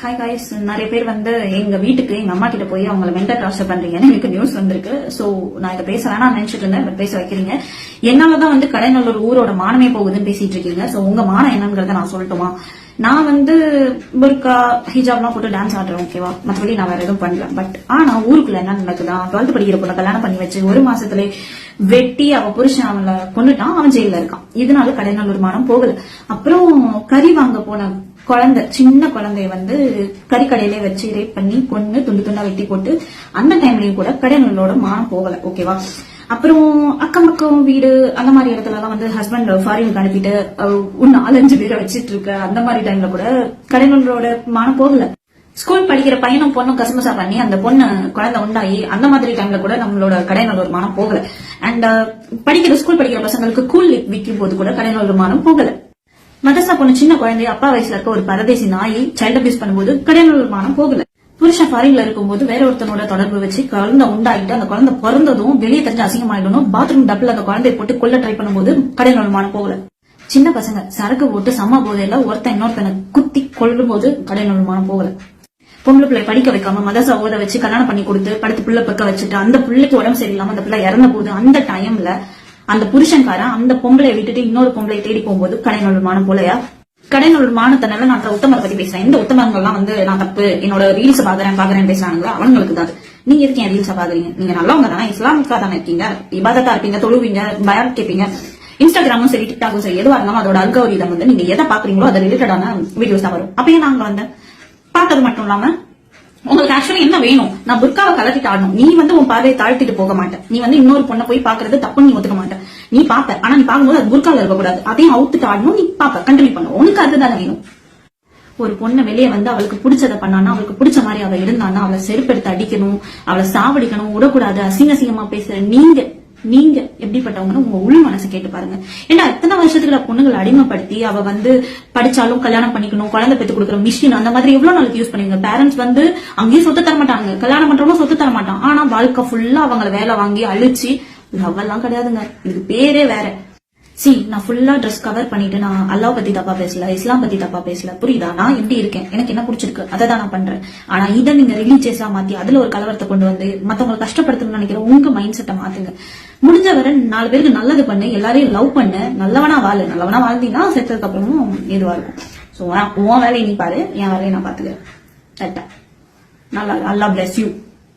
Hi guys நிறைய பேர் வந்து எங்க வீட்டுக்கு எங்க அம்மா கிட்ட போய் அவங்கள மென்டல் டார்ச்சர் பண்றீங்கன்னு எனக்கு நியூஸ் வந்திருக்கு. சோ நான் இதை பேச வேணாம் நினைச்சிட்டு இருந்தேன் பட் பேச வைக்கிறீங்க. என்னாலதான் வந்து கடைநல்லூர் ஊரோட மானமே போகுதுன்னு பேசிட்டு இருக்கீங்க. சோ உங்க மானம் என்னங்கறத நான் சொல்லட்டுமா? நான் வந்து புர்கா ஹிஜாப்லாம் போட்டு டான்ஸ் ஆடுறேன் ஓகேவா மற்றபடி நான் வேற எதுவும் பண்ணல. பட் ஆனா ஊருக்குள்ள என்ன நடக்குதான் டுவெல்த் படிக்கிற பொண்ணை கல்யாணம் பண்ணி வச்சு ஒரு மாசத்துல வெட்டி அவ புருஷன் அவளை கொண்டுட்டான் அவன் ஜெயில இருக்கான். இதனால கடைநல்லூர் மானம் போகல. அப்புறம் கறி வாங்க போன குழந்தை சின்ன குழந்தைய வந்து கறிக்கடையிலே வச்சு ரேப் பண்ணி கொன்னு துண்டு துண்டா வெட்டி போட்டு அந்த டைம்லயும் கூட கடைநல்லோட மானம் போகல ஓகேவா அப்புறம் அக்கம் பக்கம் வீடு அந்த மாதிரி இடத்துல எல்லாம் வந்து ஹஸ்பண்ட் ஃபாரினுக்கு அனுப்பிட்டு ஒரு நாலஞ்சு பேரை வச்சிட்டு இருக்க அந்த மாதிரி டைம்ல கூட கடைநூலோட மானம் போகல. ஸ்கூல் படிக்கிற பையனும் பொண்ணும் கசமசா பண்ணி அந்த பொண்ணு குழந்தை உண்டாகி அந்த மாதிரி டைம்ல கூட நம்மளோட கடைநல்லூர் மானம் போகல. அண்ட் uh, படிக்கிற ஸ்கூல் படிக்கிற பசங்களுக்கு கூல் விற்கும் போது கூட கடைநல்லூர் மானம் போகல. மதசா பொண்ணு சின்ன குழந்தை அப்பா வயசுல இருக்க ஒரு பரதேசி நாயை சைல்ட் அபியூஸ் பண்ணும்போது கடைநல்லூர் மானம் போகல. புருஷன் ஃபாரின்ல இருக்கும்போது வேற ஒருத்தனோட தொடர்பு வச்சு குழந்தை உண்டாகிட்டு அந்த குழந்தை பிறந்ததும் வெளியே தெரிஞ்சு அசிங்கமாயிடணும் பாத்ரூம் டப்ல அந்த குழந்தைய போட்டு கொள்ள ட்ரை பண்ணும்போது கடைநல்லூர் மானம் போகல. சின்ன பசங்க சரக்கு போட்டு சம போதையில ஒருத்தன் இன்னொருத்தனை குத்தி கொள்ளும் போது கடைநல்லூர் மானம் போகல. பொம்பளை பிள்ளை படிக்க வைக்காம மதசா ஓத வச்சு கல்யாணம் பண்ணி கொடுத்து படுத்து பிள்ளை பக்க வச்சுட்டு அந்த பிள்ளைக்கு உடம்பு சரியில்லாம அந்த பிள்ளை இறந்த போது அந்த டைம்ல அந்த புருஷன்காரன் அந்த பொம்பளை விட்டுட்டு இன்னொரு பொம்பளை தேடி போகும்போது கடைநூல் மானம் போலயா? கடைநூல் மானத்தனால நான் உத்தமரை பத்தி பேசுறேன். இந்த உத்தமங்கள்லாம் வந்து நான் தப்பு. என்னோட ரீல்ஸ் பாக்குறேன் பாக்குறேன் பேசுறாங்களா அவங்களுக்கு தான். நீங்க எதுக்கு என் ரீல்ஸ் பாக்குறீங்க நீங்க நல்லவங்க தானே. இஸ்லாமிக்கா தானே இருக்கீங்க. இபாதத்தா இருப்பீங்க தொழுவீங்க பயம் கேட்பீங்க. இன்ஸ்டாகிராமும் சரி டிக்டாக்கும் சரி எதுவா இருந்தாலும் அதோட அல்கோரிதம் வந்து நீங்க எதை பாக்குறீங்களோ அது ரிலேட்டடான வீடியோஸ் தான் வரும். அப்பயே நாங்க வந்து பார்த்தது மட்டும் இல்லாம உங்களுக்கு ஆக்சுவலி என்ன வேணும்? நான் புர்காவை கலட்டிட்டு ஆடணும். நீ வந்து உன் பார்வையை தாழ்த்திட்டு போக மாட்டேன். நீ வந்து இன்னொரு பொண்ணை போய் பாக்குறது தப்புன்னு நீ ஒத்துக்க மாட்டேன். நீ பாப்ப ஆனா நீ பாக்கும்போது அது புர்காவில் இருக்கக்கூடாது. அதையும் அவுத்துட்டு ஆடணும். நீ பாப்ப கண்டினியூ பண்ணு. உனக்கு அதுதானே வேணும். ஒரு பொண்ணை வெளியே வந்து அவளுக்கு பிடிச்சத பண்ணானா அவளுக்கு பிடிச்ச மாதிரி அவ இருந்தானா அவளை செருப்பெடுத்து அடிக்கணும் அவளை சாவடிக்கணும் விடக்கூடாது அசிங்க அசிங்கமா பேசுற நீங்க நீங்க எப்படிப்பட்டவங்கன்னு உங்க உள் மனசு கேட்டு பாருங்க. ஏன்னா எத்தனை வருஷத்துக்குள்ள பொண்ணுங்களை அடிமைப்படுத்தி அவ வந்து படிச்சாலும் கல்யாணம் பண்ணிக்கணும் குழந்தை பெத்து கொடுக்குற மிஷின் அந்த மாதிரி எவ்வளவு நாளைக்கு யூஸ் பண்ணுவீங்க? பேரண்ட்ஸ் வந்து அங்கேயும் சொத்து தர மாட்டாங்க. கல்யாணம் பண்றவங்க சொத்து தர மாட்டான். ஆனா வாழ்க்கை ஃபுல்லா அவங்கள வேலை வாங்கி அழிச்சு லவ் எல்லாம் கிடையாதுங்க. இதுக்கு பேரே வேற. சி நான் ஃபுல்லா ட்ரெஸ் கவர் பண்ணிட்டு நான் அல்லாஹ் பத்தி தப்பா பேசல இஸ்லாம் பத்தி தப்பா பேசல. புரியுதா? நான் எப்படி இருக்கேன்? எனக்கு என்ன பிடிச்சிருக்கு? அதை தான் நான் பண்றேன். ஆனா இதை நீங்க ரிலீஜியஸா மாத்தி அதுல ஒரு கலவரத்தை கொண்டு வந்து மத்தவங்களை கஷ்டப்படுத்தணும்னு நினைக்கிற உங்க மைண்ட் செட்டை மாத்துங்க. முடிஞ்ச வரை நாலு பேருக்கு நல்லது பண்ணு எல்லாரையும் லவ் பண்ணு நல்லவனா வாழு. நல்லவனா வாழ்ந்தீங்கன்னா செத்ததுக்கு அப்புறமும் இதுவா இருக்கும். சோ உன் வேலையை நீ பாரு என் வேலையை நான் பாத்துக்கிறேன். கரெக்டா நல்லா அல்லா பிளஸ் யூ